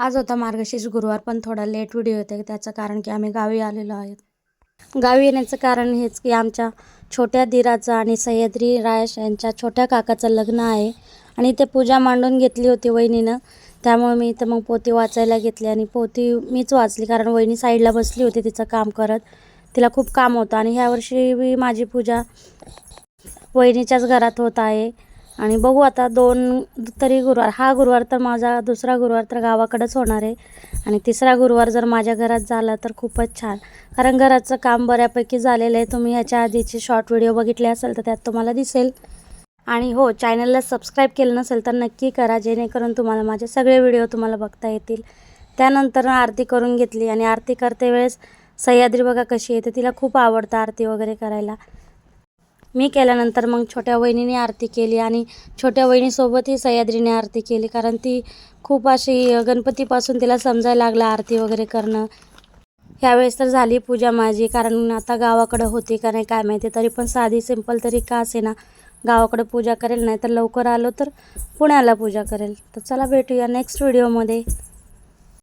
आज होता मार्गशीर्ष गुरुवार पण थोडा लेट व्हिडिओ होते त्याचं कारण की आम्ही गावी आलेलो आहोत. गावी येण्याचं कारण हेच की आमच्या छोट्या दिराचं आणि सह्याद्री रायश यांच्या छोट्या काकाचं लग्न आहे. आणि ते पूजा मांडून घेतली होती वहिनीनं. त्यामुळे मी इथं मग पोती वाचायला घेतली आणि पोती मीच वाचली कारण वहिनी साईडला बसली होती तिचं काम करत. तिला खूप काम होतं आणि ह्या वर्षी मी माझी पूजा वहिनीच्याच घरात होत आहे. आणि बघू आता दोन तरी गुरुवार हा गुरुवार तर माझा दुसरा गुरुवार तर गावाकडंच होणार आहे. आणि तिसरा गुरुवार जर माझ्या घरात झाला तर खूपच छान. कारण घराचं काम बऱ्यापैकी झालेलं आहे. तुम्ही ह्याच्या आधीचे शॉर्ट व्हिडिओ बघितले असेल तर त्यात तुम्हाला दिसेल. आणि हो चॅनलला सबस्क्राईब केलं नसेल तर नक्की करा. जेणेकरून तुम्हाला माझे सगळे व्हिडिओ तुम्हाला बघता येतील. त्यानंतर आरती करून घेतली. आणि आरती करते वेळेस सह्याद्री बघा कशी येते. तिला खूप आवडतं आरती वगैरे करायला. मी केल्यानंतर मग छोट्या वहिनीने आरती केली आणि छोट्या वहिनीसोबतही सह्याद्रीने आरती केली कारण ती खूप अशी गणपतीपासून तिला समजायला लागलं आरती वगैरे करणं. ह्यावेळेस तर झाली पूजा माझी कारण आता गावाकडं होती का नाही काय माहिती तरी पण साधी सिंपल तरी का असे ना गावाकडे पूजा करेल नाही तर लवकर आलो तर पुण्याला पूजा करेल. तर चला भेटूया नेक्स्ट व्हिडिओमध्ये.